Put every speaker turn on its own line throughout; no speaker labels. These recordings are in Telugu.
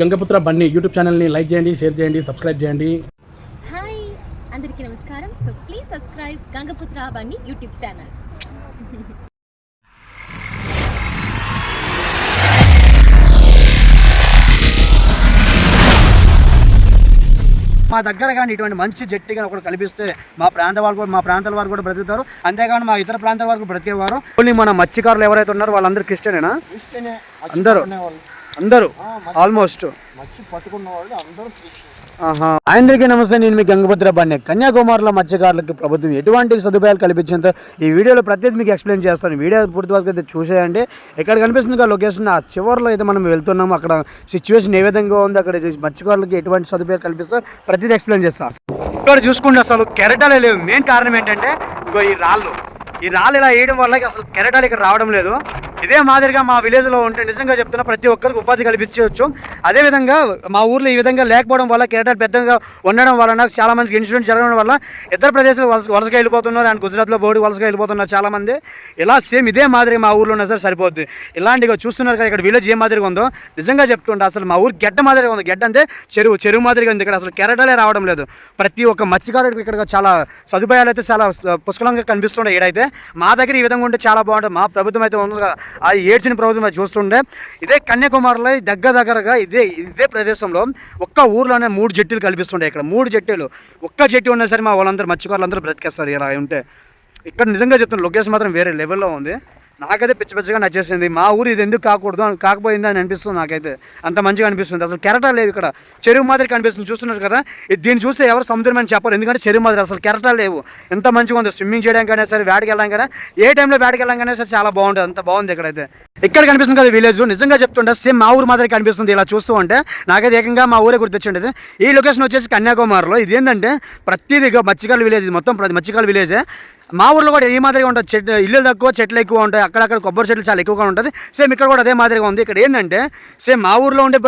గంగపుత్ర బండి యూట్యూబ్ ఛానల్ని లైక్ చేయండి షేర్ చేయండి సబ్స్క్రైబ్ చేయండి.
హాయ్ అందరికీ నమస్కారం. సో ప్లీజ్ సబ్స్క్రైబ్ గంగపుత్ర బండి యూట్యూబ్ ఛానల్.
మా దగ్గర కానీ ఇటువంటి మంచి జట్టి కానీ ఒకటి కల్పిస్తే మా ప్రాంత వాళ్ళు కూడా మా ప్రాంతాల వారు కూడా బ్రతుకుతారు. అంతేకాని మా ఇతర ప్రాంతాల వారు కూడా బ్రతికేవారు. ఓన్లీ మన మత్స్యకారులు ఎవరైతే ఉన్నారో వాళ్ళందరూ క్రిస్టియనేనా? అందరూ. అందరూ ఆల్మోస్ట్ అందరికీ నమస్తే నేను మీ గంగభద్ర బండి కన్యాకుమారిలో మత్స్యకారులకు ప్రభుత్వం ఎటువంటి సదుపాయాలు కల్పించేంత ఈ వీడియోలో ప్రత్యేక మీకు ఎక్స్ప్లెయిన్ చేస్తాను. వీడియో పూర్తి వరకు అయితే చూసేయండి. ఎక్కడ కనిపిస్తుంది ఆ లొకేషన్ ఆ చివరిలో అయితే మనం వెళ్తున్నాం అక్కడ సిచ్యువేషన్ ఏ విధంగా ఉంది అక్కడ మత్స్యకారులకు ఎటువంటి సదుపాయాలు కల్పిస్తారు ప్రతిదీ ఎక్స్ప్లెయిన్ చేస్తాను. ఇక్కడ చూసుకుంటే అసలు కెరటాలే లేవు. మెయిన్ కారణం ఏంటంటే ఇంకో ఈ రాళ్ళు. ఈ రాళ్ళు ఇలా వేయడం వల్ల అసలు కెరటాలు ఇక్కడ రావడం లేదు. ఇదే మాదిరిగా మా విలేజ్లో ఉంటే నిజంగా చెప్తున్నా ప్రతి ఒక్కరికి ఉపాధి కల్పించవచ్చు. అదేవిధంగా మా ఊర్లో ఈ విధంగా లేకపోవడం వల్ల కేటాలు పెద్దగా ఉండడం వలన చాలా మందికి ఇన్సిడెంట్ జరగడం వల్ల ఇతర ప్రదేశాలు వలస వలసగా వెళ్ళిపోతున్నారు. అండ్ గుజరాత్లో బోడి వలసగా వెళ్ళిపోతున్నారు చాలా మంది. ఇలా సేమ్ ఇదే మాదిరిగా మా ఊర్లో ఉన్నా సరే సరిపోద్ది. ఇలాంటిగా చూస్తున్నారు కదా ఇక్కడ విలేజ్ ఏ మాదిరిగా ఉందో. నిజంగా చెప్తుంటే అసలు మా ఊరు గడ్డ మాదిరిగా ఉంది. గడ్డ అంటే చెరువు చెరువు మాదిరిగా ఉంది. ఇక్కడ అసలు కెరటాలే రావడం లేదు. ప్రతి ఒక్క మత్స్యకారుడికి ఇక్కడ చాలా సదుపాయాలు అయితే చాలా పుష్కలంగా కనిపిస్తుండే ఇక్కడైతే మా దగ్గర ఈ విధంగా ఉంటే చాలా బాగుంటుంది. మా ప్రభుత్వం అయితే ఉంది అది ఆ ఏడ్చిన ప్రభుత్వం అది చూస్తుండే ఇదే కన్యాకుమారిలో దగ్గర దగ్గరగా ఇదే ఇదే ప్రదేశంలో ఒక్క ఊర్లోనే మూడు జట్టీలు కల్పిస్తుండే ఇక్కడ. మూడు జట్టీలు. ఒక్క జట్టి ఉన్నా సరే మా వాళ్ళందరూ మత్స్యకారులందరూ బ్రతికేస్తారు ఇలా ఉంటే. ఇక్కడ నిజంగా చెప్తున్న లొకేషన్ మాత్రం వేరే లెవెల్లో ఉంది. నాకైతే పిచ్చి పిచ్చిగా నచ్చేసింది. మా ఊరు ఇది ఎందుకు కాకూడదు అని కాకపోయింది అని అనిపిస్తుంది నాకైతే. అంత మంచిగా అనిపిస్తుంది. అసలు కెరటాలు లేవు ఇక్కడ. చెరువు మాదిరి కనిపిస్తుంది చూస్తున్నారు కదా? ఇది దీన్ని చూస్తే ఎవరు సముద్రం అని చెప్పరు. ఎందుకంటే చెరువు మాదిరి అసలు కెరటాలు లేవు. ఎంత మంచిగా ఉంది. స్విమ్మింగ్ చేయడానికైనా సరే వేటకి కానీ ఏ టైంలో వేటకి వెళ్ళడానికైనా సరే చాలా బాగుంటుంది. అంత బాగుంది ఇక్కడైతే. ఇక్కడ కనిపిస్తుంది కదా విలేజ్. నిజంగా చెప్తుంటే సేమ్ మా ఊరు మాదిరి కనిపిస్తుంది. ఇలా చూస్తూ ఉంటే నాకైతే ఏకంగా మా ఊరే గుర్తొచ్చిండేది ఈ లొకేషన్ వచ్చేసి కన్యాకుమారిలో. ఇది ఏంటంటే ప్రతిదీ మత్స్యకాల విలేజ్ ఇది మొత్తం ప్రతి విలేజే. మా ఊర్లో కూడా ఈ మాదిరిగా ఉంటుంది. చెట్లు ఇల్లు తక్కువ చెట్లు ఎక్కువ ఉంటాయి. అక్కడక్కడ కొబ్బరి చెట్లు చాలా ఎక్కువగా ఉంటుంది. సేమ్ ఇక్కడ కూడా అదే మాదిరిగా ఉంది. ఇక్కడ ఏంటంటే సేమ్ మా ఊర్లో ఉండే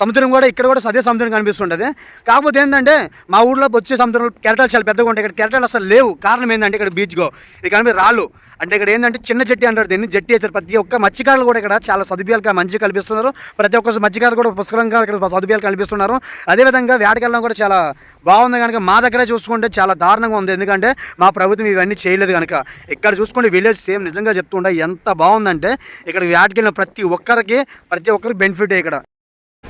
సముద్రం కూడా ఇక్కడ కూడా అదే సముద్రం కనిపిస్తుంటుంది. కాకపోతే ఏంటంటే మా ఊర్లో వచ్చే సముద్రంలో కెరటాలు చాలా పెద్దగా ఉంటాయి. ఇక్కడ కెరటాలు అసలు లేవు. కారణం ఏంటంటే ఇక్కడ బీచ్గో ఇక్కడ కనిపి రాళ్ళు. అంటే ఇక్కడ ఏంటంటే చిన్న జట్టి అంటారు దీన్ని. జట్టి అయితే ప్రతి ఒక్క మత్స్యకారులు కూడా ఇక్కడ చాలా సదుపాయాలు మంచిగా కల్పిస్తున్నారు. ప్రతి ఒక్క మత్స్యకారులు కూడా పుష్కలంగా ఇక్కడ సదుపాయాలు కల్పిస్తున్నారు. అదేవిధంగా వేటకెళ్ళడం కూడా చాలా బాగుంది కనుక మా దగ్గర చూసుకుంటే చాలా దారుణంగా ఉంది. ఎందుకంటే మా ప్రభుత్వం ఇవన్నీ చేయలేదు కనుక. ఇక్కడ చూసుకుంటే విలేజ్ సేమ్ నిజంగా చెప్తుంటే ఎంత బాగుందంటే ఇక్కడ వేటకెళ్ళిన ప్రతి ఒక్కరికి ప్రతి ఒక్కరికి బెనిఫిట్ ఇక్కడ.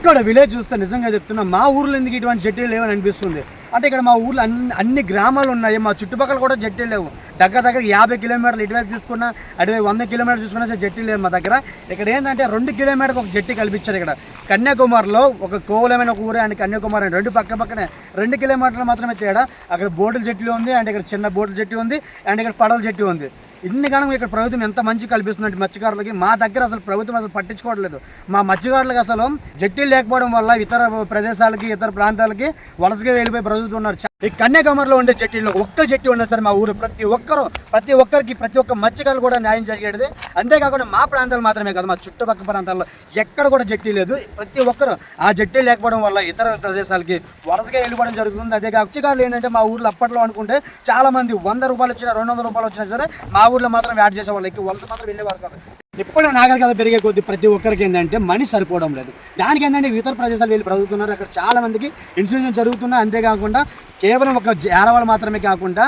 ఇక్కడ విలేజ్ చూస్తే నిజంగా చెప్తున్నా మా ఊర్లో ఎందుకు ఇటువంటి జట్టీలు లేవని అనిపిస్తుంది? అంటే ఇక్కడ మా ఊర్లో అన్ని అన్ని గ్రామాలు ఉన్నాయి మా చుట్టుపక్కల కూడా జట్టీలు లేవు. దగ్గర దగ్గర యాభై కిలోమీటర్లు ఇటువైపు తీసుకున్నా అటువైపు వంద కిలోమీటర్లు చూసుకున్నా సరే జట్టీ లేవు మా దగ్గర. ఇక్కడ ఏంటంటే రెండు కిలోమీటర్కి ఒక జట్టి కల్పించారు ఇక్కడ. కన్యాకుమారిలో ఒక కోవలమైన ఒక ఊరే అండ్ కన్యాకుమారి అని రెండు పక్క పక్కనే రెండు కిలోమీటర్లు మాత్రమే తేడా. అక్కడ బోటుల జట్టు ఉంది అండ్ ఇక్కడ చిన్న బోటుల జట్టు ఉంది అండ్ ఇక్కడ పడవల జట్టు ఉంది. ఇన్ని కాలం ఇక్కడ ప్రభుత్వం ఎంత మంచి కల్పిస్తుందంటే మత్స్యకారులకి మా దగ్గర అసలు ప్రభుత్వం అసలు పట్టించుకోవట్లేదు. మా మత్స్యకారులకు అసలు జట్టీలు లేకపోవడం వల్ల ఇతర ప్రదేశాలకి ఇతర ప్రాంతాలకి వలసగా వెళ్ళిపోయి బ్రతుకుతున్నారు. ఈ కన్యాకుమారిలో ఉండే చెట్టులో ఒక్క చెట్టు ఉన్నా సరే మా ఊరు ప్రతి ఒక్కరు ప్రతి ఒక్కరికి ప్రతి ఒక్క మత్స్యకారులు కూడా న్యాయం జరిగేది. అంతేకాకుండా మా ప్రాంతాలు మాత్రమే కాదు మా చుట్టుపక్కల ప్రాంతాల్లో ఎక్కడ కూడా జట్టి లేదు. ప్రతి ఒక్కరు ఆ జట్టి లేకపోవడం వల్ల ఇతర ప్రదేశాలకి వరుసగా వెళ్ళిపోవడం జరుగుతుంది. అదే మత్స్యకారులు ఏంటంటే మా ఊర్లో అప్పట్లో అనుకుంటే చాలా మంది వంద రూపాయలు వచ్చినా రెండు వందల రూపాయలు వచ్చినా సరే మా ఊర్లో మాత్రం యాడ్ చేసేవాళ్ళు. ఎక్కువ వలస మాత్రం వెళ్ళేవారు కాదు. ఇప్పుడు నాగరికత పెరిగే కొద్ది ప్రతి ఒక్కరికి ఏంటంటే మనీ సరిపోవడం లేదు. దానికి ఏంటంటే ఇతర ప్రదేశాలు వెళ్ళి బ్రతుకుతున్నారు. అక్కడ చాలా మందికి ఇన్సూరెన్స్ జరుగుతున్నా అంతేకాకుండా కేవలం ఒక ఆడవాళ్ళు మాత్రమే కాకుండా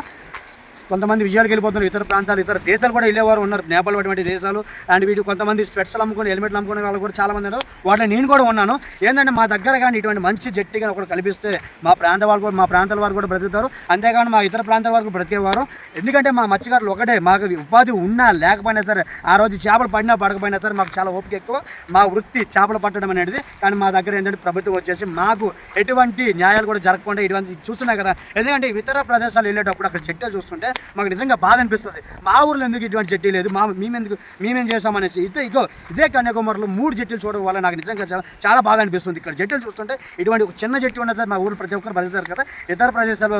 కొంతమంది విజయాలకు వెళ్ళిపోతున్నారు ఇతర ప్రాంతాలు ఇతర దేశాలు కూడా వెళ్ళేవారు ఉన్నారు. నేపాల్ అటువంటి దేశాలు అండ్ వీటి కొంతమంది స్పెట్స్లు అమ్ముకొని హెల్మెట్లు అమ్ముకునే వాళ్ళు కూడా చాలా మంది ఉన్నారు. వాటిలో నేను కూడా ఉన్నాను. ఏంటంటే మా దగ్గర కానీ ఇటువంటి మంచి జట్టి కానీ ఒకటి కల్పిస్తే మా ప్రాంత వాళ్ళు కూడా మా ప్రాంతాల వారు కూడా బ్రతుకుతారు. అంతేకాని మా ఇతర ప్రాంతాల వారు బ్రతికేవారు. ఎందుకంటే మా మత్స్యకారులు ఒకటే మాకు ఉపాధి ఉన్నా లేకపోయినా సరే ఆ రోజు చేపలు పడినా పడకపోయినా సరే మాకు చాలా ఓపిక ఎక్కువ. మా వృత్తి చేపలు పట్టడం అనేది. కానీ మా దగ్గర ఏంటంటే ప్రభుత్వం వచ్చేసి మాకు ఎటువంటి న్యాయాలు కూడా జరగకుండా ఇటువంటి చూస్తున్నాయి కదా. ఎందుకంటే ఇతర ప్రదేశాలు వెళ్ళేటప్పుడు అక్కడ చెట్టు చూస్తుంటే మాకు నిజంగా బాధ అనిపిస్తుంది. మా ఊర్లో ఎందుకు ఇటువంటి జట్టీ లేదు? మా మేమెందుకు మేమేం చేసామనేసి ఇదే ఇగో ఇదే కన్యాకుమారిలో మూడు జట్టులు చూడడం వల్ల నాకు నిజంగా చాలా చాలా బాధ అనిపిస్తుంది. ఇక్కడ జట్టులు చూస్తుంటే ఇటువంటి ఒక చిన్న జట్టు ఉన్నది సార్. మా ఊరు ప్రతి ఒక్కరు బ్రతుకుతారు కదా. ఇతర ప్రదేశాలు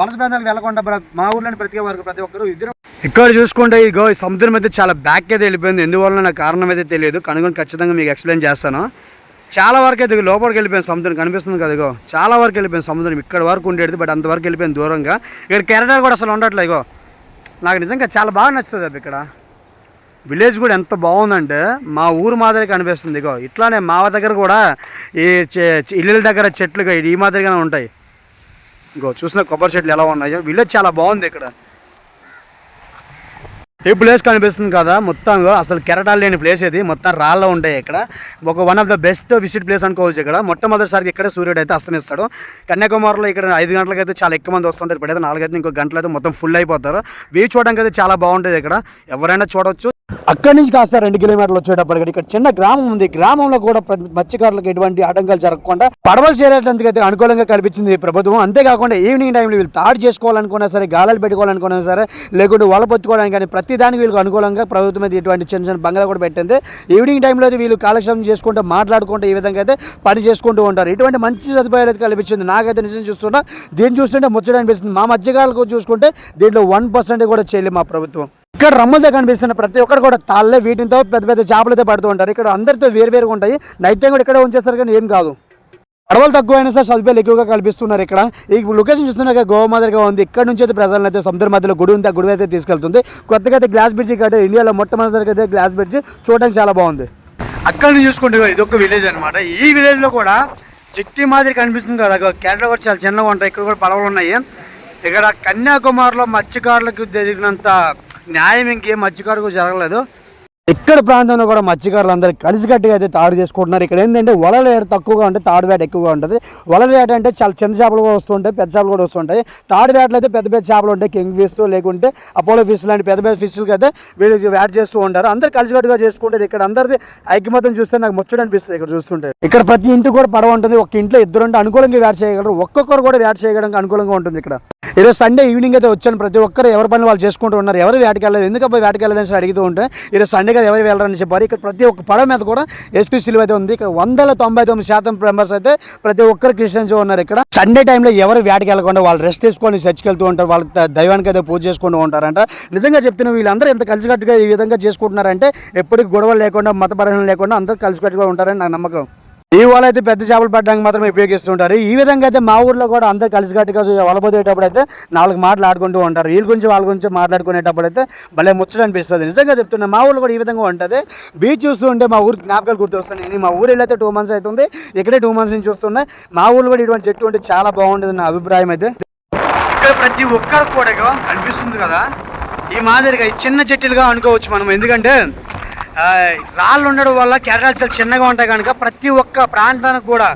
వలస ప్రాంతాలకు వెళ్ళకుండా మా ఊర్లోని ప్రతి వారికి ప్రతి ఒక్కరు ఇద్దరు ఇక్కడ చూసుకుంటే ఇగో సముద్రం అయితే చాలా బ్యాక్ అయితే వెళ్ళిపోయింది. ఎందువల్ల నాకు కారణం అయితే తెలియదు. కనుగొని ఖచ్చితంగా మీకు ఎక్స్ప్లెయిన్ చేస్తాను. చాలా వరకు అయితే లోపలికి వెళ్ళిపోయిన సముద్రం కనిపిస్తుంది కదా ఇగో చాలా వరకు వెళ్ళిపోయిన సముద్రం ఇక్కడ వరకు ఉండేది బట్ అంతవరకు వెళ్ళిపోయిన దూరంగా. ఇక్కడ కెరటాలు కూడా అసలు ఉండట్లే ఇగో నాకు నిజంగా చాలా బాగా నచ్చుతుంది అవి ఇక్కడ. విలేజ్ కూడా ఎంత బాగుందంటే మా ఊరు మాదిరి కనిపిస్తుంది ఇగో ఇట్లానే మా దగ్గర కూడా ఈ చె- ఇళ్ళ దగ్గర చెట్లు ఈ మాదిరిగానే ఉంటాయి. ఇగో చూసిన కొబ్బరి చెట్లు ఎలా ఉన్నాయో. విలేజ్ చాలా బాగుంది ఇక్కడ. ఈ ప్లేస్ కనిపిస్తుంది కదా మొత్తంగా అసలు కెరటాలు లేని ప్లేస్ ఇది. మొత్తం రాళ్ళు ఉంటాయి ఇక్కడ. ఒక one of the best visit place అనుకోవచ్చు ఇక్కడ. మొట్టమొదటిసారి ఇక్కడ సూర్యుడు అయితే అస్తమిస్తాడు. కన్యాకుమారిలో ఇక్కడ ఐదు గంటలకైతే చాలా ఎక్కువ మంది వస్తుంటారు. ఇప్పుడైతే నాలుగైతే ఇంకో గంటలు అయితే మొత్తం ఫుల్ అయిపోతారు. వ్యూ చూడడానికి అయితే చాలా బాగుంటుంది ఇక్కడ. ఎవరైనా చూడొచ్చు. అక్కడి నుంచి కాస్త రెండు కిలోమీటర్లు వచ్చేటప్పటికి ఇక్కడ చిన్న గ్రామం ఉంది. గ్రామంలో కూడా మత్స్యకారులకు ఎటువంటి ఆటంకాలు జరగకుండా పడవలు చేరేటందుకు అయితే అనుకూలంగా కల్పించింది ప్రభుత్వం. అంతేకాకుండా ఈవినింగ్ టైంలో వీళ్ళు తాడు చేసుకోవాలనుకున్నా సరే గాలాలు పెట్టుకోవాలనుకున్నా సరే లేకుంటే వల పొత్తుకోవడానికి కానీ ప్రతి దానికి వీళ్ళకి అనుకూలంగా ప్రభుత్వం అయితే ఇటువంటి చిన్న చిన్న బంగ్లా కూడా పెట్టింది. ఈవినింగ్ టైంలో అయితే వీళ్ళు కాలక్షేపం చేసుకుంటూ మాట్లాడుకుంటూ ఈ విధంగా అయితే పని చేసుకుంటూ ఉంటారు. ఇటువంటి మంచి సదుపాయాలు అయితే కల్పించింది. నాకైతే నిజం చూస్తున్నా దీన్ని చూస్తుంటే ముచ్చట అనిపిస్తుంది. మా మత్స్యకారులకు చూసుకుంటే దీంట్లో వన్ పర్సెంట్ కూడా చేయలేదు మా ప్రభుత్వం. ఇక్కడ రమ్మలతో కనిపిస్తున్న ప్రతి ఒక్కరు కూడా తాళ్ళే వీటితో పెద్ద పెద్ద చేపలతో పడుతూ ఉంటారు. ఇక్కడ అందరితో వేరు వేరుగా ఉంటాయి. నైట్ టైం కూడా ఇక్కడే ఉంచేస్తారు కానీ ఏం కాదు. పడవలు తక్కువైనా సార్ సదుపాయాలు ఎక్కువగా కల్పిస్తున్నారు ఇక్కడ. ఈ లొకేషన్ చూస్తున్నారు గోవా మాదిరిగా ఉంది. ఇక్కడ నుంచి అయితే ప్రజలను అయితే సముద్ర మధ్యలో గుడి ఉంది ఆ గుడి అయితే తీసుకెళ్తుంది. కొత్తగా అయితే గ్లాస్ బ్రిడ్జ్ కట్టే ఇండియాలో మొట్టమొదటిసారిగా అయితే గ్లాస్ బ్రిడ్జ్ చూడడానికి చాలా బాగుంది. అక్కడ నుంచి చూసుకుంటే ఇది ఒక విలేజ్ అనమాట ఈ విలేజ్లో కూడా చిట్టి మాదిరి కనిపిస్తుంది కదా కేరళ కూడా చాలా చిన్నగా ఉంటాయి. ఇక్కడ కూడా పడవలు ఉన్నాయి. ఇక్కడ కన్యాకుమారిలో మత్స్యకారులకు జరిగినంత న్యాయం ఇంకేం మత్స్యకారుకు జరగలేదు. ఇక్కడ ప్రాంతంలో కూడా మత్స్యకారులు అందరూ కలిసికట్టుగా అయితే తాడు చేసుకుంటున్నారు. ఇక్కడ ఏంటంటే వలల వేట తక్కువగా ఉంటే తాడు వేట ఎక్కువగా ఉంటుంది. వలల వేట అంటే చాలా చిన్న చేపలు కూడా వస్తుంటాయి పెద్ద చేపలు కూడా వస్తుంటాయి. తాడు వేటలు అయితే పెద్ద పెద్ద చేపలు ఉంటాయి కింగ్ ఫిష్ లేకుంటే అపోలో ఫిష్ లాంటి పెద్ద పెద్ద ఫిష్లకి అయితే వీళ్ళు వేట చేస్తూ ఉంటారు. అందరు కలిసికట్టుగా చేసుకుంటారు. ఇక్కడ అందరిది ఐక్యమత్యం చూస్తే నాకు ముచ్చడం అనిపిస్తుంది ఇక్కడ చూస్తుంటే. ఇక్కడ ప్రతి ఇంటికి కూడా పడవ ఉంటుంది. ఒక ఇంట్లో ఇద్దరు ఉంటే అనుకూలంగా వేట చేయగలరు. ఒక్కొక్కరు కూడా వేట చేయడానికి అనుకూలంగా ఉంటుంది ఇక్కడ. ఈరోజు సండే ఈవినింగ్ అయితే వచ్చాను. ప్రతి ఒక్కరు ఎవరి పని వాళ్ళు చేసుకుంటూ ఉన్నారు. ఎవరు వేటకెళ్ళలేదు ఎందుకు అబ్బాయి వేటకి అడుగుతూ ఉంటే ఈరోజు సండే కదా ఎవరు వెళ్ళరని చెప్పారు. ఇక్కడ ప్రతి ఒక్క పడవ మీద కూడా ఎస్పీ సిలువ అయితే ఉంది. ఇక్కడ వందల తొంభై తొమ్మిది శాతం మెంబర్స్ అయితే ప్రతి ఒక్కరు క్రిస్టియన్స్ ఉన్నారు ఇక్కడ. సండే టైంలో ఎవరు వేటకి వెళ్ళకుండా వాళ్ళు రెస్ట్ తీసుకొని చర్చికి వెళ్తూ ఉంటారు. వాళ్ళ దైవానికి అయితే పూజ చేసుకుంటూ ఉంటారంట. నిజంగా చెప్తున్న వీళ్ళందరూ ఎంత కలిసికట్టుగా ఈ విధంగా చేసుకుంటున్నారంటే ఎప్పటికి గొడవలు లేకుండా మతపరణ లేకుండా అందరూ కలిసికట్టుగా ఉంటారని నా నమ్మకం. ఈ వాళ్ళు అయితే పెద్ద చేపలు పట్టడానికి మాత్రమే ఉపయోగిస్తుంటారు. ఈ విధంగా అయితే మా ఊర్లో కూడా అందరు కలిసికట్టుగా వలబోయేటప్పుడు అయితే నాలుగు మాటలు ఆడుకుంటూ ఉంటారు. వీళ్ళ గురించి వాళ్ళ గురించి మాట్లాడుకునేటప్పుడు అయితే భలే ముచ్చట అనిపిస్తుంది నిజంగా చెప్తున్నా మా ఊర్లో కూడా ఈ విధంగా ఉంటుంది. బీచ్ చూస్తూ ఉంటే మా ఊరికి జ్ఞాపకాలు గుర్తొస్తున్నాయి. నేను మా ఊరు వెళ్ళైతే టూ మంత్స్ అవుతుంది. ఇక్కడే టూ మంత్స్ నుంచి చూస్తున్నా. మా ఊర్లో కూడా ఇటువంటి చెట్టు ఉంటే చాలా బాగుంటుంది నా అభిప్రాయం అయితే. ఇక్కడ ప్రతి ఒక్కరికి కూడా అనిపిస్తుంది కనిపిస్తుంది కదా. ఈ మాదిరిగా చిన్న చెట్టులుగా అనుకోవచ్చు మనం. ఎందుకంటే రాళ్ళు ఉండడం వల్ల కెరటాలు చాలా చిన్నగా ఉంటాయి కనుక ప్రతి ఒక్క ప్రాంతానికి కూడా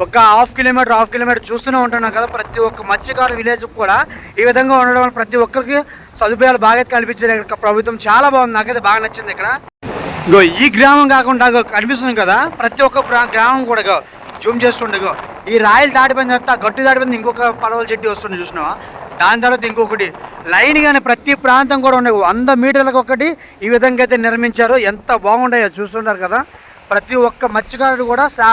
ఒక హాఫ్ కిలోమీటర్ హాఫ్ కిలోమీటర్ చూస్తూనే ఉంటున్నాం కదా ప్రతి ఒక్క మత్స్యకారు విలేజ్ కూడా ఈ విధంగా ఉండడం వల్ల ప్రతి ఒక్కరికి సదుపాయాలు బాగా అయితే కల్పించారు. ఇక్కడ ప్రభుత్వం చాలా బాగుంది. నాకైతే బాగా నచ్చింది ఇక్కడ. ఇగో ఈ గ్రామం కాకుండా కనిపిస్తుంది కదా ప్రతి ఒక్క ప్రా- గ్రామం కూడా జూమ్ చేస్తుండగో ఈ రాయలు దాటిపోయిన తర్వాత గట్టు దాటిపోయింది ఇంకొక పడవల చెట్టు వస్తుంది చూసినావా? దాని తర్వాత ఇంకొకటి లైన్ కానీ ప్రతి ప్రాంతం కూడా ఉన్నాయి. వంద మీటర్లకు ఒకటి ఈ విధంగా అయితే నిర్మించారు. ఎంత బాగుండాయో చూస్తున్నారు కదా. ప్రతి ఒక్క మత్స్యకారుడు కూడా సా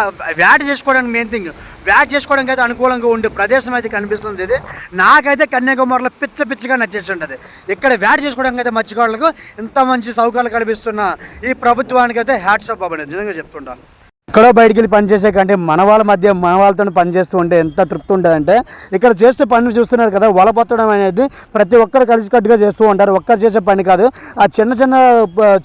చేసుకోవడానికి మెయిన్ థింగ్ వ్యాట్ చేసుకోవడానికి అయితే అనుకూలంగా ఉండే ప్రదేశం అయితే కనిపిస్తుంది ఇది. నాకైతే కన్యాకుమారిలో పిచ్చ పిచ్చగా నచ్చేస్తుంటుంది ఇక్కడ వ్యాట్ చేసుకోవడానికి అయితే మత్స్యకారులకు ఇంత మంచి సౌకర్యాలు కల్పిస్తున్న ఈ ప్రభుత్వానికి అయితే హ్యాట్సప్ అవ్వండి నిజంగా చెప్తుంటాను ఇక్కడ బయటికి వెళ్ళి పని చేసే కంటే మన వాళ్ళ మధ్య మన వాళ్ళతో పనిచేస్తూ ఉంటే ఎంత తృప్తి ఉంటుందంటే ఇక్కడ చేస్తే పనులు చూస్తున్నారు కదా వలపొత్తడం అనేది ప్రతి ఒక్కరు కలిసికట్టుగా చేస్తూ ఉంటారు. ఒక్కరు చేసే పని కాదు. ఆ చిన్న చిన్న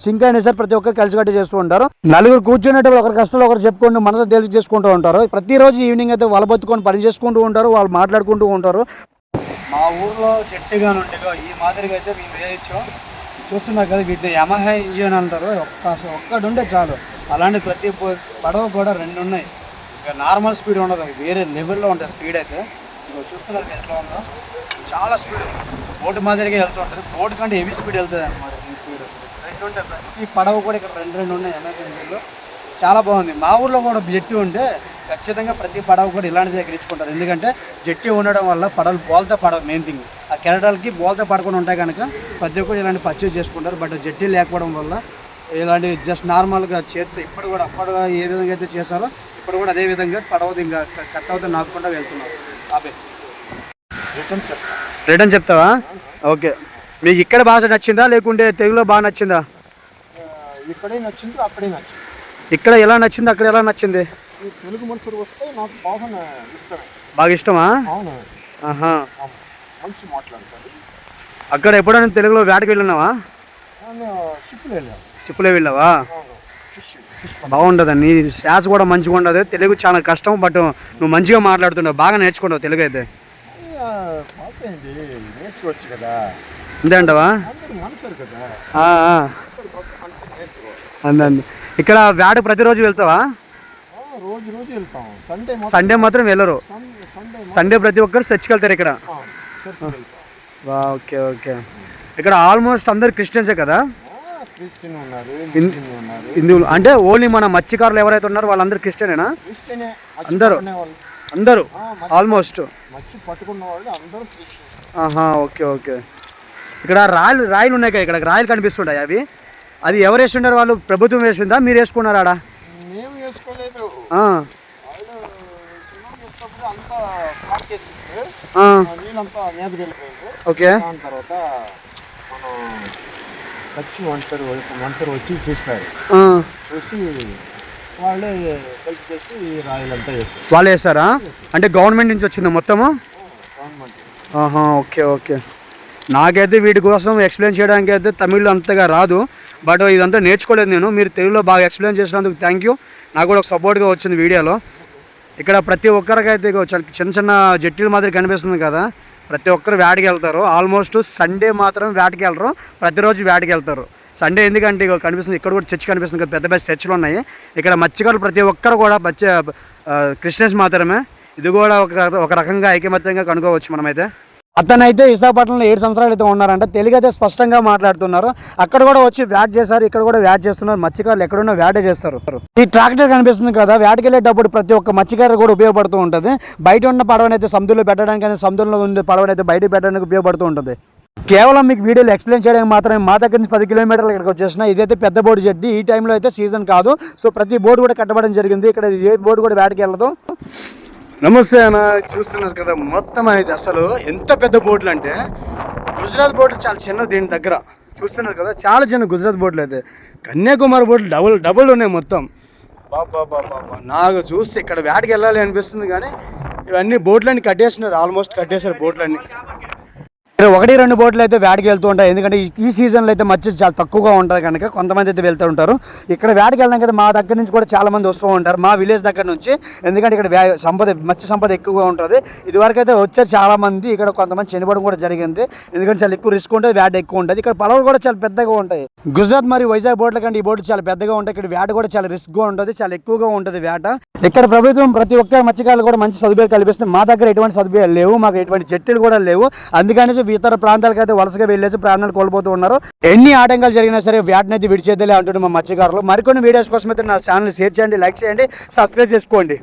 చింక అయినా సరే ప్రతి ఒక్కరు కలిసికట్టు చేస్తూ ఉంటారు. నలుగురు కూర్చునేటప్పుడు ఒకరి కష్టాలు ఒకరు చెప్పుకుంటూ మనసు తెలిసి చేసుకుంటూ ఉంటారు. ప్రతిరోజు ఈవినింగ్ అయితే వలబొత్తుకొని పని చేసుకుంటూ ఉంటారు వాళ్ళు మాట్లాడుకుంటూ ఉంటారు. మా ఊర్లో చెట్టుగా నుండిగా ఈ మాదిరిగా అయితే మేము వేయచ్చు. చూస్తున్నారు కదా వీటిని యమహా ఇంజిన్ అంటారు. ఒక్క ఒక్కడు ఉంటే చాలు. అలాంటి ప్రతి పడవ కూడా రెండు ఉన్నాయి ఇక నార్మల్ స్పీడ్ ఉండదు. వేరే లెవెల్లో ఉంటుంది స్పీడ్ అయితే. ఇక చూస్తున్నారు ఎట్లా ఉందో. చాలా స్పీడ్ బోట్ మాదిరిగా వెళ్తూ ఉంటుంది. బోట్ కంటే హెవీ స్పీడ్ వెళ్తుంది అనమాట ఈ స్పీడ్ రెండు ఉంటాయి. ప్రతి పడవ కూడా ఇక్కడ రెండు రెండు ఉన్నాయి ఎమర్జెన్సీలో చాలా బాగుంది. మా ఊర్లో కూడా జట్టి ఉంటే ఖచ్చితంగా ప్రతి పడవ కూడా ఇలాంటిది ఎగిరించుకుంటారు. ఎందుకంటే జట్టి ఉండడం వల్ల పడవలు బోల్తా పడవ మెయిన్ థింగ్ ఆ కెరటాలకి బోల్తో పడకుండా ఉంటాయి కనుక ప్రతి ఒక్కరు ఇలాంటి పర్చేజ్ చేసుకుంటారు. బట్ జట్టి లేకపోవడం వల్ల ఇలాంటి జస్ట్ నార్మల్గా చేతితో ఇప్పుడు కూడా అప్పుడు ఏ విధంగా అయితే చేశారో ఇప్పుడు కూడా అదే విధంగా పడవ ఇంకా కట్ అవుతుంది నాకుండా వెళ్తున్నారు. ఆపే.
రిటర్న్ చెప్తా
రిటర్న్ చెప్తావా? ఓకే. మీకు ఇక్కడ బాగా నచ్చిందా? లేకుంటే తెలుగులో బాగా నచ్చిందా?
ఇక్కడే నచ్చింది అక్కడే నచ్చింది.
ఇక్కడ ఎలా నచ్చింది అక్కడ ఎలా నచ్చింది?
తెలుగు మనుషులు వస్తే నాకు బాగా ఇష్టమే.
బాగా ఇష్టమా?
అవును.
ఆహా.
అవును. మంచి మాట్లాడతారు.
అక్కడ ఎప్పుడైనా తెలుగులో వేటకి వెళ్ళినావా?
షిప్లు
వెళ్ళావా? బాగుంటుంది నీ శ్వాస కూడా మంచిగా ఉండదు. తెలుగు చాలా కష్టం బట్ నువ్వు మంచిగా మాట్లాడుతున్నావు. బాగా నేర్చుకుంటావు తెలుగు అయితే.
నేర్చుకోవచ్చు కదా.
అంతే అంటావా? అంతే. ఇక్కడ వేట ప్రతిరోజు వెళ్తావా?
ఆ, రోజు రోజు వెళ్తాం. సండే
మాత్రం వెళ్ళరు.
సండే
ప్రతి ఒక్కరు చర్చికి వెళ్తారు ఇక్కడ. వా, ఓకే ఓకే. ఇక్కడ ఆల్మోస్ట్ అందరు క్రిస్టియన్సే కదా?
క్రిస్టియన్ ఉన్నారు
హిందువులు. అంటే ఓన్లీ మన మత్స్యకారులు ఎవరైతే ఉన్నారో వాళ్ళందరూ క్రిస్టియనేనా? అందరూ? అందరూ? ఆల్మోస్ట్.
మచ్చి పట్టుకున్న వాళ్ళు అందరూ క్రిస్టియన్.
ఆహా ఓకే ఓకే. ఇక్కడ రాయలు రాయలు ఉన్నాయి కదా? ఇక్కడ రాయలు కనిపిస్తుంటాయి అవి? అది ఎవరు వేస్తుంటారు వాళ్ళు? ప్రభుత్వం వేసిందా? మీరు వేసుకున్నారా ఆడ?
మేము వేసుకోలేదు.
ఓకే.
తర్వాత వచ్చి మనుషులు మనుషులు వచ్చి చూస్తారు. చూసి వాళ్ళే చేసి రాయలంతా వేస్తారు.
వాళ్ళు వేస్తారా? అంటే గవర్నమెంట్ నుంచి వచ్చింది మొత్తము? Okay okay. నాకైతే వీటి కోసం ఎక్స్ప్లెయిన్ చేయడానికి అయితే తమిళ్ళో అంతగా రాదు. బట్ ఇదంతా నేర్చుకోలేదు నేను. మీరు తెలుగులో బాగా ఎక్స్ప్లెయిన్ చేసినందుకు థ్యాంక్ యూ నాకు కూడా ఒక సపోర్ట్గా వచ్చింది వీడియోలో. ఇక్కడ ప్రతి ఒక్కరికైతే చిన్న చిన్న చిన్న జట్టీలు మాదిరి కనిపిస్తుంది కదా. ప్రతి ఒక్కరు వేటకి వెళ్తారు. ఆల్మోస్ట్ సండే మాత్రం వేటకి వెళ్ళరు ప్రతిరోజు వేటకి వెళ్తారు. సండే ఎందుకంటే ఇక కనిపిస్తుంది. ఇక్కడ కూడా చర్చ్ కనిపిస్తుంది. కదా పెద్ద పెద్ద చర్చ్లు ఉన్నాయి. ఇక్కడ మత్స్యకారులు ప్రతి ఒక్కరు కూడా మత్స్య క్రిస్టియన్స్ మాత్రమే. ఇది కూడా ఒక ఒక రకంగా ఐకమత్యంగా కనుక్కోవచ్చు మనమైతే. అతనైతే విశాఖపట్నంలో ఏడు సంవత్సరాలు అయితే ఉన్నారంట. తెలుగు అయితే స్పష్టంగా మాట్లాడుతున్నారు. అక్కడ కూడా వచ్చి వ్యాట్ చేశారు ఇక్కడ కూడా వ్యాట్ చేస్తున్నారు. మత్స్యకారులు ఎక్కడున్నా వ్యాటే చేస్తారు. ఈ ట్రాక్టర్ కనిపిస్తుంది కదా వ్యాట్కి వెళ్ళేటప్పుడు ప్రతి ఒక్క మత్స్యకారు కూడా ఉపయోగపడుతూ ఉంటుంది. బయట ఉన్న పడవనైతే సముద్రంలో పెట్టడానికి కానీ సముద్రంలో ఉండే పడవనైతే బయట పెట్టడానికి ఉపయోగపడుతూ ఉంటుంది. కేవలం మీకు వీడియోలు ఎక్స్ప్లెయిన్ చేయడానికి మాత్రమే మా దగ్గర నుంచి పది కిలోమీటర్లు ఇక్కడికి వచ్చేసిన ఇదైతే పెద్ద బోర్డు చెడ్డి ఈ టైంలో అయితే సీజన్ కాదు. సో ప్రతి బోర్డు కూడా కట్టబడడం జరిగింది. ఇక్కడ ఏ బోర్డు కూడా వేటకి వెళ్ళదు. నమస్తే అన్న చూస్తున్నారు కదా మొత్తం అనేది అసలు ఎంత పెద్ద బోట్లు అంటే గుజరాత్ బోట్లు చాలా చిన్న దీని దగ్గర. చూస్తున్నారు కదా చాలా చిన్న గుజరాత్ బోట్లు అయితే. కన్యాకుమారి బోట్లు డబుల్ డబుల్ ఉన్నాయి మొత్తం. బాబా బాబా నాకు చూస్తే ఇక్కడ వేటకి వెళ్ళాలి అనిపిస్తుంది కానీ ఇవన్నీ బోట్లన్నీ కట్టేసినారు ఆల్మోస్ట్ కట్టేశారు బోట్లన్నీ. ఒకటి రెండు బోట్లు అయితే వేటకి వెళ్తూ ఉంటాయి. ఎందుకంటే ఈ- సీజన్లో అయితే మత్స్య చాలా తక్కువగా ఉంటుంది కనుక కొంతమంది అయితే వెళ్తూ ఉంటారు. ఇక్కడ వేటకి వెళ్ళడం కదా మా దగ్గర నుంచి కూడా చాలా మంది వస్తూ ఉంటారు. మా విలేజ్ దగ్గర నుంచి. ఎందుకంటే ఇక్కడ వ్యా- సంపద మత్స్య సంపద ఎక్కువగా ఉంటుంది. ఇదివరకు అయితే వచ్చారు చాలా మంది ఇక్కడ కొంతమంది చనిపోవడం కూడా జరిగింది. ఎందుకంటే చాలా ఎక్కువ రిస్క్ ఉంటుంది వేట ఎక్కువ ఉంటుంది. ఇక్కడ పడవలు కూడా చాలా పెద్దగా ఉంటాయి. గుజరాత్ మరియు వైజాగ్ బోట్ల కంటే ఈ బోట్లు చాలా పెద్దగా ఉంటాయి. ఇక్కడ వేట కూడా చాలా రిస్క్గా ఉంటుంది చాలా ఎక్కువగా ఉంటుంది వేట. ఇక్కడ ప్రభుత్వం ప్రతి ఒక్క మత్స్యకారులు కూడా మంచి సదుపాయాలు కల్పిస్తుంది. మా దగ్గర ఎటువంటి సదుపాయాలు లేవు మాకు ఎటువంటి జట్టులు కూడా లేవు. అందుకని ఇతర ప్రాంతాలకు అయితే వలసగా వెళ్ళేసి ప్రాణాలు కోల్పోతూ ఉన్నారు. ఎన్ని ఆటంకాలు జరిగినా సరే వేటనైతే అయితే విడిచేద్దాలే అంటున్నారు మా మత్స్యకారులు. మరికొన్ని వీడియోస్ కోసం అయితే నా ఛానల్ షేర్ చేయండి లైక్ చేయండి సబ్స్క్రైబ్ చేసుకోండి.